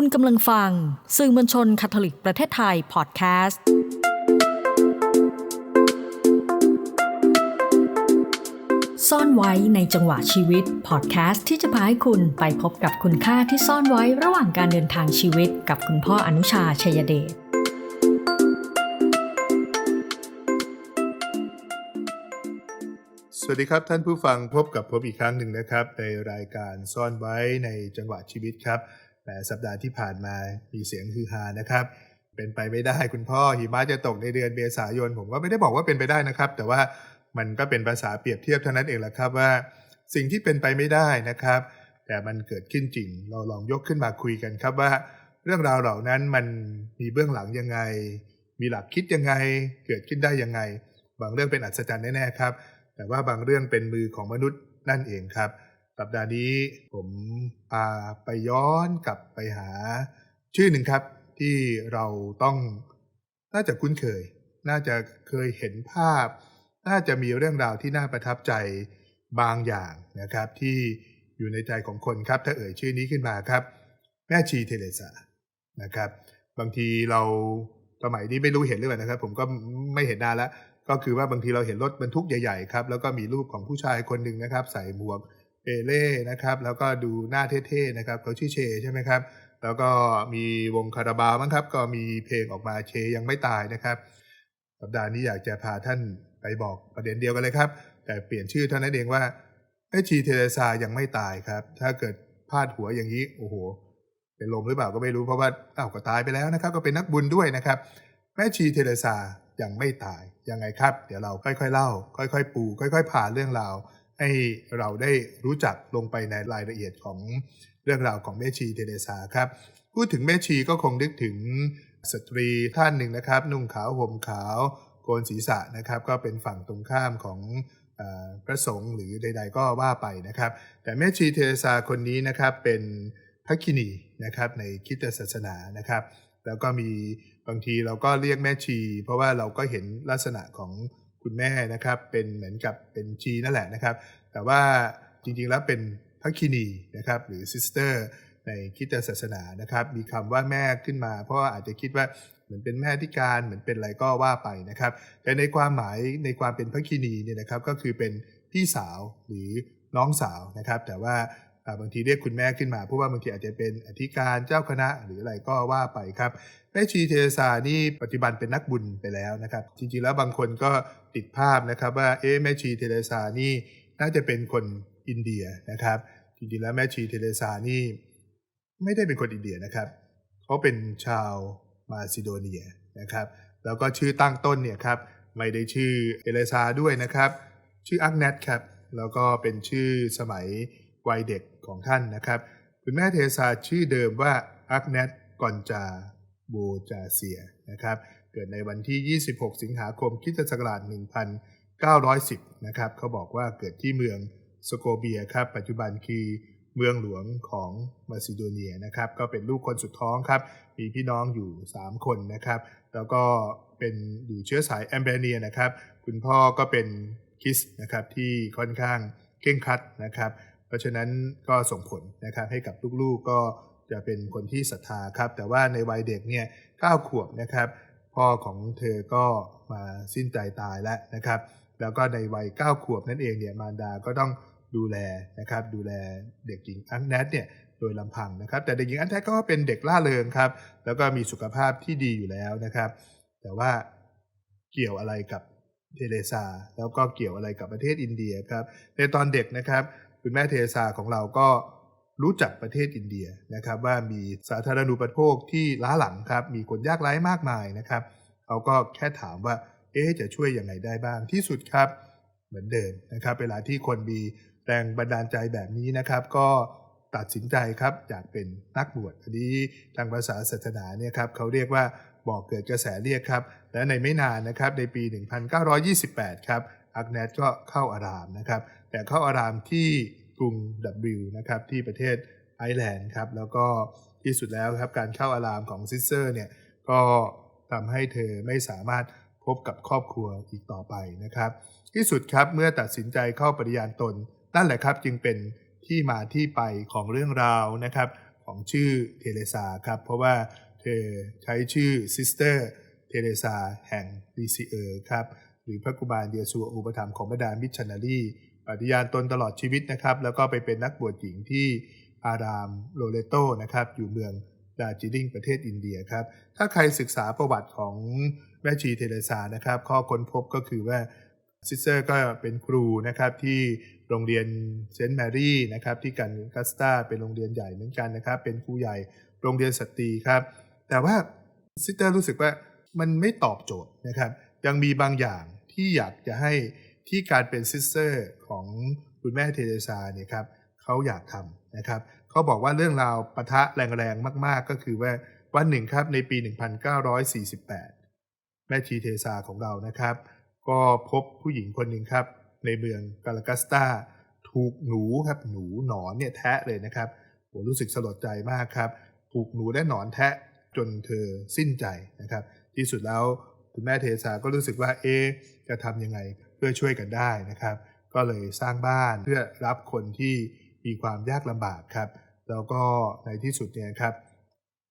คุณกำลังฟัง สื่อมวลชนคาทอลิกประเทศไทยพอดแคสต์ซ่อนไว้ในจังหวะชีวิตพอดแคสต์ที่จะพาให้คุณไปพบกับคุณค่าที่ซ่อนไว้ระหว่างการเดินทางชีวิตกับคุณพ่ออนุชาชัยเดชสวัสดีครับท่านผู้ฟังพบกับผมอีกครั้งหนึ่งนะครับ ในรายการซ่อนไว้ในจังหวะชีวิตครับ แต่สัปดาห์ที่ผ่านมามีเสียงฮือฮานะครับ เป็นไปไม่ได้คุณพ่อหิมะจะตกในเดือนเมษายน ผมก็ไม่ได้บอกว่าเป็นไปได้นะครับ แต่ว่ามันก็เป็นภาษาเปรียบเทียบเท่านั้นเองแหละครับว่าสิ่งที่เป็นไปไม่ได้นะครับ แต่มันเกิดขึ้นจริง เราลองยกขึ้นมาคุยกันครับว่า เรื่องราวเหล่านั้นมันมีเบื้องหลังยังไง มีหลักคิดยังไง เกิดขึ้นได้ยังไง บางเรื่องเป็นอัศจรรย์แน่ๆครับ แต่ว่าบางเรื่องเป็นมือของมนุษย์นั่นเองครับ สัปดาห์นี้ผมพาไปย้อนกลับไปหาชื่อหนึ่งครับ ที่เราต้องน่าจะคุ้นเคย น่าจะเคยเห็นภาพ น่าจะมีเรื่องราวที่น่าประทับใจบางอย่างนะครับ ที่อยู่ในใจของคนครับ ถ้าเอ่ยชื่อนี้ขึ้นมาครับ แม่ชีเทเรซานะครับ บางทีเราสมัยนี้ไม่รู้เห็นหรือเปล่านะครับ ผมก็ไม่เห็นนานแล้วก็คือว่าบางทีเราเห็นรถบรรทุกใหญ่ๆครับแล้วก็มีรูปของผู้ชายคนหนึ่งนะครับ ใส่หมวก เอเล่นะครับ แล้วก็ดูหน้าเท่ๆนะครับเขาชื่อเชใช่ไหมครับ แล้วก็มีวงคาราบาวมั้งครับ ก็มีเพลงออกมาเชยังไม่ตายนะครับ สัปดาห์นี้อยากจะพาท่านไปบอกประเด็นเดียวกันเลยครับ แต่เปลี่ยนชื่อเท่านั้นเองว่าแม่ชีเทเรซายังไม่ตายครับ ถ้าเกิดพลาดหัวอย่างนี้โอ้โหเป็นลมหรือเปล่าก็ไม่รู้เพราะว่าอ้าวก็ตายไปแล้วนะครับ ก็เป็นนักบุญด้วยนะครับ แม่ชีเทเรซายังไม่ตายยังไงครับ เดี๋ยวเราค่อยๆเล่า ค่อย ๆ ปูค่อย ๆ ผ่านเรื่องราว ให้เราได้รู้จักลงไปในรายละเอียดของเรื่องราวของแม่ชีเทเรซาครับ พูดถึงแม่ชีก็คงนึกถึงสตรีท่านหนึ่งนะครับ นุ่งขาวห่มขาวโกนศีรษะนะครับ ก็เป็นฝั่งตรงข้ามของอพระสงฆ์หรือใด ๆ ก็ว่าไปนะครับ แต่แม่ชีเทเรซาคนนี้นะครับเป็นพระคินีนะครับในคิดศาสนานะครับ แล้วก็มีบางทีเราก็เรียกแม่ชี เพราะว่าเราก็เห็นลักษณะของ คุณแม่นะครับเป็นเหมือนกับเป็นชีนั่นแหละนะครับ แต่ว่าจริงๆแล้วเป็นพระคินีนะครับหรือซิสเตอร์ในคิดศาสนานะครับ มีคำว่าแม่ขึ้นมา เพราะว่าอาจจะคิดว่าเหมือนเป็นแม่ที่การเหมือนเป็นอะไรก็ว่าไปนะครับ แต่ในความหมายในความเป็นพระคินีเนี่ยนะครับก็คือเป็นพี่สาวหรือน้องสาวนะครับ แต่ว่า บางทีเรียกคุณแม่ขึ้นมาเพราะว่าบางทีอาจจะเป็นอธิการเจ้าคณะหรืออะไรก็ว่าไปครับแม่ชีเทเรซานี่ปัจจุบันเป็นนักบุญไปแล้วนะครับ จริงๆแล้วบางคนก็ติดภาพนะครับว่าเอ๊แม่ชีเทเรซานี่น่าจะเป็นคนอินเดียนะครับจริงๆแล้วแม่ชีเทเรซานี่ไม่ได้เป็นคนอินเดียนะครับเขาเป็นชาวมาซิโดเนียนะครับ แล้วก็ชื่อตั้งต้นเนี่ยครับไม่ได้ชื่อเทเรซาด้วยนะครับ ชื่ออักเนตครับแล้วก็เป็นชื่อสมัย วัยเด็กของท่านนะครับ คุณแม่เทซาชื่อเดิมว่าอักเนตกอนจาโบจาเซียนะครับ เกิดในวันที่ 26 สิงหาคมคิศักราช1910 นะครับเขาบอกว่าเกิดที่เมืองสโกเบียครับ ปัจจุบันคือเมืองหลวงของมาซิโดเนียนะครับ ก็เป็นลูกคนสุดท้องครับ มีพี่น้องอยู่ 3 คนนะครับ แล้วก็เป็นอยู่เชื้อสายแอมเบเนียนะครับ คุณพ่อก็เป็นคริสนะครับที่ค่อนข้างเคร่งครัดนะครับ เพราะฉะนั้นก็ส่งผลนะครับให้กับลูกๆก็จะเป็นคนที่ศรัทธาครับ แต่ว่าในวัยเด็กเนี่ย9ขวบนะครับ พ่อของเธอก็มาสิ้นใจตายแล้วนะครับ แล้วก็ในวัย9ขวบนั่นเองเนี่ยมารดาก็ต้องดูแลนะครับ ดูแลเด็กหญิงอันแนทเนี่ยโดยลำพังนะครับ แต่เด็กหญิงอันแนทก็เป็นเด็กล่าเริงครับ แล้วก็มีสุขภาพที่ดีอยู่แล้วนะครับ แต่ว่าเกี่ยวอะไรกับเทเรซาแล้วก็เกี่ยวอะไรกับประเทศอินเดียครับ ในตอนเด็กนะครับ คุณแม่เทเรซาของเราก็รู้จักประเทศอินเดียนะครับว่ามีสาธารณูปโภคที่ล้าหลังครับมีคนยากไร้มากมายนะครับเขาก็แค่ถามว่าเอ๊จะช่วยยังไงได้บ้างที่สุดครับ เหมือนเดิมนะครับ เวลาที่คนมีแรงบันดาลใจแบบนี้นะครับ ก็ตัดสินใจครับอยากเป็นนักบวชอันนี้ทางภาษาศาสนาเนี่ยครับเขาเรียกว่าบอกเกิดกระแสเรียกครับ และในไม่นานนะครับในปี 1928 ครับ อักเนตก็เข้าอารามนะครับ แต่เข้าอารามที่กรุงดับบิลนะครับที่ประเทศไอร์แลนด์ครับแล้วก็ที่สุดแล้วครับการเข้าอารามของซิสเตอร์เนี่ยก็ทำให้เธอไม่สามารถพบกับครอบครัวอีกต่อไปนะครับ ที่สุดครับเมื่อตัดสินใจเข้าปฏิญาณตน นั่นแหละครับจึงเป็นที่มาที่ไปของเรื่องราวนะครับของชื่อเทเรซาครับเพราะว่าเธอใช้ชื่อซิสเตอร์เทเรซาแห่งลีซิเออร์ครับ หรือพระกุมารเดียซัวอุปถัมภ์ของบรรดามิชชันนารีปฏิญาณตนตลอดชีวิตนะครับ แล้วก็ไปเป็นนักบวชหญิงที่อารามโลเลโตนะครับ อยู่เมืองดาจิลิงประเทศอินเดียครับ ถ้าใครศึกษาประวัติของแม่ชีเทเรซานะครับ ข้อค้นพบก็คือว่าซิสเตอร์ก็เป็นครูนะครับที่โรงเรียนเซนต์แมรี่นะครับที่กันกัสตาเป็นโรงเรียนใหญ่เหมือนกันนะครับ เป็นครูใหญ่โรงเรียนสตรีครับ แต่ว่าซิสเตอร์รู้สึกว่ามันไม่ตอบโจทย์นะครับ ยังมีบางอย่าง ที่อยากจะให้ที่การเป็นซิสเตอร์ของคุณแม่เทเรซาเนี่ยครับเขาอยากทำนะครับเขาบอกว่าเรื่องราวปะทะแรงๆ มากๆ ก็คือว่าวันหนึ่งครับในปี 1948 แม่ชีเทเรซาของเรานะครับ ก็พบผู้หญิงคนหนึ่งครับ ในเมืองกาลากัสตาถูกหนูครับหนูหนอนเนี่ยแทะเลยนะครับโหรู้สึกสลดใจมากครับ ถูกหนูและหนอนแทะจนเธอสิ้นใจนะครับ ที่สุดแล้ว คุณแม่เทเรซาก็รู้สึกว่าเอ๊ะจะทำยังไงเพื่อช่วยกันได้นะครับ ก็เลยสร้างบ้านเพื่อรับคนที่มีความยากลำบากครับ แล้วก็ในที่สุดเนี่ยครับ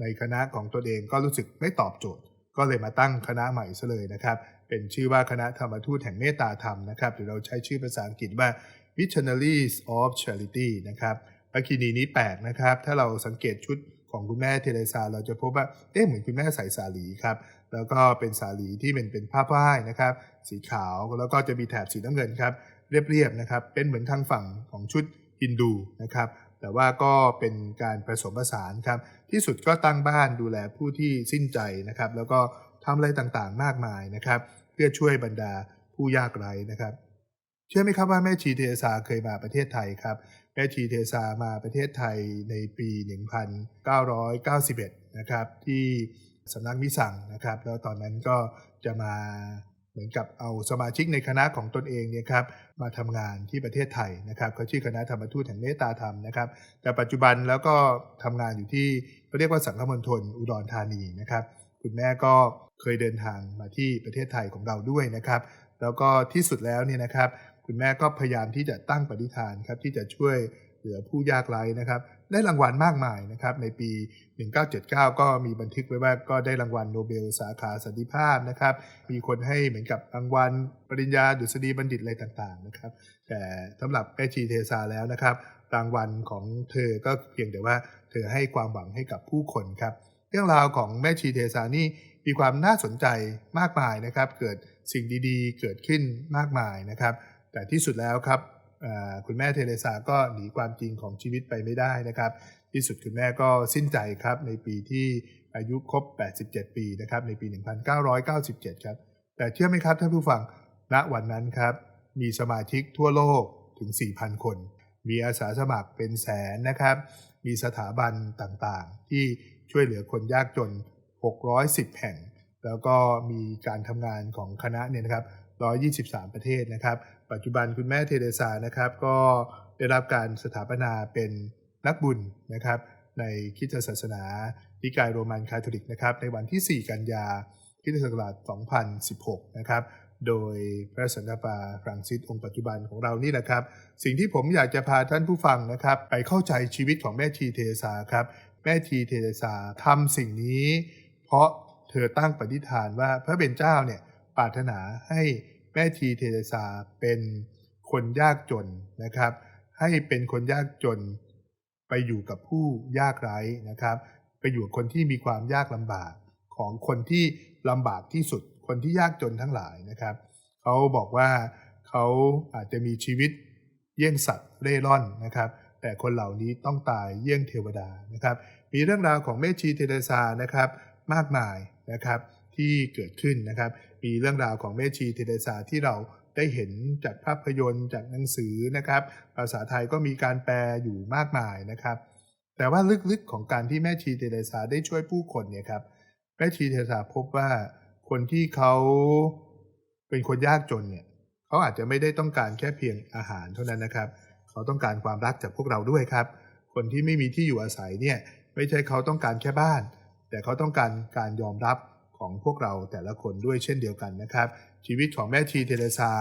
ในคณะของตนเองก็รู้สึกไม่ตอบโจทย์ ก็เลยมาตั้งคณะใหม่ซะเลยนะครับ เป็นชื่อว่าคณะธรรมทูตแห่งเมตตาธรรมนะครับหรือเราใช้ชื่อภาษาอังกฤษว่า Missionaries of Charity นะครับพระคีนีนี้แปลกนะครับ ถ้าเราสังเกตชุดของคุณแม่เทเรซา เราจะพบว่า เอ๊ะเหมือนคุณแม่ใส่สาลีครับ แล้วก็เป็นสาลีที่เป็นเป็นผ้าฝ้ายนะครับ สีขาวแล้วก็จะมีแถบสีน้ำเงินครับเรียบๆนะครับ เป็นเหมือนทางฝั่งของชุดฮินดูนะครับ แต่ว่าก็เป็นการผสมผสานครับ ที่สุดก็ตั้งบ้านดูแลผู้ที่สิ้นใจนะครับ แล้วก็ทำอะไรต่างๆมากมายนะครับ เพื่อช่วยบรรดาผู้ยากไร้นะครับ เชื่อไหมครับว่าแม่ชีเทซาเคยมาประเทศไทยครับแม่ชีเทซามาประเทศไทยในปี 1991 นะครับ ที่ สำนักมิสังนะครับ แล้วตอนนั้นก็จะมาเหมือนกับเอาสมาชิกในคณะของตนเองเนี่ยครับมาทำงานที่ประเทศไทยนะครับเขาชื่อคณะธรรมทูตแห่งเมตตาธรรมนะครับ แต่ปัจจุบันแล้วก็ทำงานอยู่ที่เขาเรียกว่าสังฆมณฑลอุดรธานีนะครับ คุณแม่ก็เคยเดินทางมาที่ประเทศไทยของเราด้วยนะครับ แล้วก็ที่สุดแล้วเนี่ยนะครับ คุณแม่ก็พยายามที่จะตั้งปฏิฐานครับที่จะช่วยเหลือผู้ยากไร้นะครับ ได้รางวัลมากมายนะครับในปี 1979 ก็มีบันทึกไว้ว่าก็ได้รางวัลโนเบลสาขาสันติภาพนะครับมีคนให้เหมือนกับรางวัลปริญญาดุษฎีบัณฑิตอะไรต่างๆนะครับแต่สำหรับแม่ชีเทซาแล้วนะครับรางวัลของเธอก็เพียงแต่ว่าเธอให้ความหวังให้กับผู้คนครับเรื่องราวของแม่ชีเทซานี่มีความน่าสนใจมากมายนะครับ เกิดสิ่งดีๆ เกิดขึ้นมากมายนะครับ แต่ที่สุดแล้วครับ คุณแม่เทเรซาก็หนีความจริงของชีวิตไปไม่ได้นะครับ ที่สุดคุณแม่ก็สิ้นใจครับในปีที่อายุครบ 87 ปีนะครับในปี 1997 ครับ แต่เชื่อไหมครับท่านผู้ฟังณวันนั้นครับ มีสมาชิกทั่วโลกถึง 4,000 คน มีอาสาสมัครเป็นแสนนะครับ มีสถาบันต่างๆ ที่ช่วยเหลือคนยากจน 610 แห่ง แล้วก็มีการทำงานของคณะเนี่ยนะครับ 123 ประเทศนะครับ ปัจจุบันคุณแม่เทเรซานะครับ ก็ได้รับการสถาปนาเป็นนักบุญนะครับ ในคริสตศาสนานิกายโรมันคาทอลิกนะครับ ในวันที่ 4 กันยาคริสตศักราช2016 นะครับ โดยพระสันตะปาฟรังซิสองค์ปัจจุบันของเรานี่แหละครับ สิ่งที่ผมอยากจะพาท่านผู้ฟังนะครับ ไปเข้าใจชีวิตของแม่ชีเทเรซาครับ แม่ชีเทเรซาทำสิ่งนี้ เพราะเธอตั้งปฏิฐานว่าพระเบญเจ้าเนี่ยปรารถนาให้ แม่ชีเทเรซาเป็นคนยากจนนะครับ ให้เป็นคนยากจนไปอยู่กับผู้ยากไร้นะครับ ไปอยู่กับคนที่มีความยากลำบากของคนที่ลำบากที่สุด คนที่ยากจนทั้งหลายนะครับเขาบอกว่าเขาอาจจะมีชีวิตเยี่ยงสัตว์เร่ร่อนนะครับ แต่คนเหล่านี้ต้องตายเยี่ยงเทวดานะครับ มีเรื่องราวของแม่ชีเทเรซานะครับมากมายนะครับที่เกิดขึ้นนะครับ มีเรื่องราวของแม่ชีเทเรซาที่เราได้เห็นจากภาพยนตร์จากหนังสือนะครับ ภาษาไทยก็มีการแปลอยู่มากมายนะครับ แต่ว่าลึกๆของการที่แม่ชีเทเรซาได้ช่วยผู้คนเนี่ยครับแม่ชีเทเรซาพบว่าคนที่เขาเป็นคนยากจนเนี่ยเขาอาจจะไม่ได้ต้องการแค่เพียงอาหารเท่านั้นนะครับ เขาต้องการความรักจากพวกเราด้วยครับ คนที่ไม่มีที่อยู่อาศัยเนี่ยไม่ใช่เขาต้องการแค่บ้าน แต่เขาต้องการการยอมรับ ของพวกเราแต่ละคนด้วยเช่นเดียวกันนะครับ ชีวิตของแม่ชีเทเรซา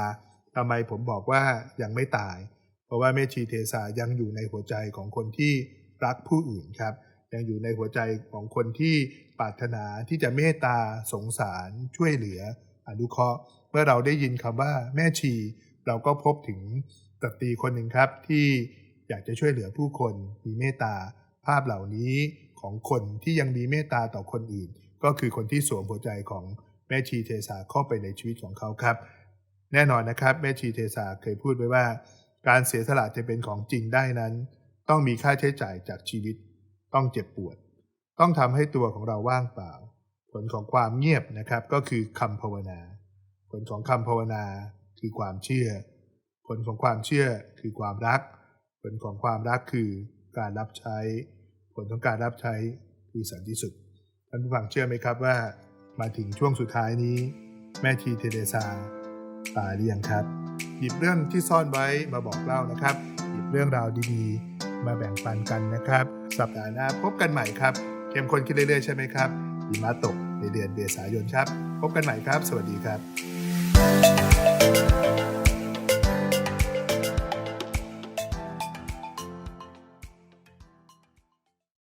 ทำไมผมบอกว่ายังไม่ตาย เพราะว่าแม่ชีเทเรซายังอยู่ในหัวใจของคนที่รักผู้อื่นครับยังอยู่ในหัวใจของคนที่ปรารถนาที่จะเมตตาสงสารช่วยเหลืออนุเคราะห์เมื่อเราได้ยินคำว่าแม่ชี เราก็พบถึงสตรีคนหนึ่งครับที่อยากจะช่วยเหลือผู้คนมีเมตตาภาพเหล่านี้ของคนที่ยังมีเมตตาต่อคนอื่น ก็คือคนที่สวมหัวใจของแม่ชีเทสาเข้าไปในชีวิตของเขาครับ แน่นอนนะครับแม่ชีเทสาเคยพูดไว้ว่า การเสียสละจะเป็นของจริงได้นั้น ต้องมีค่าใช้จ่ายจากชีวิต ต้องเจ็บปวด ต้องทำให้ตัวของเราว่างเปล่า ผลของความเงียบนะครับก็คือคำภาวนา ผลของคำภาวนาคือความเชื่อ ผลของความเชื่อคือความรัก ผลของความรักคือการรับใช้ ผลของการรับใช้คือสันติสุข ท่านผู้ฟังเชื่อไหมครับว่า มาถึงช่วงสุดท้ายนี้ แม่ทีเทเรซาตายหรือยังครับ หยิบเรื่องที่ซ่อนไว้มาบอกเล่านะครับ หยิบเรื่องราวดีๆ มาแบ่งปันกันนะครับ สัปดาห์หน้าพบกันใหม่ครับเข้มข้นขึ้นเรื่อยๆใช่ไหมครับหิมะตกในเดือนเมษายนครับ พบกันใหม่ครับ สวัสดีครับ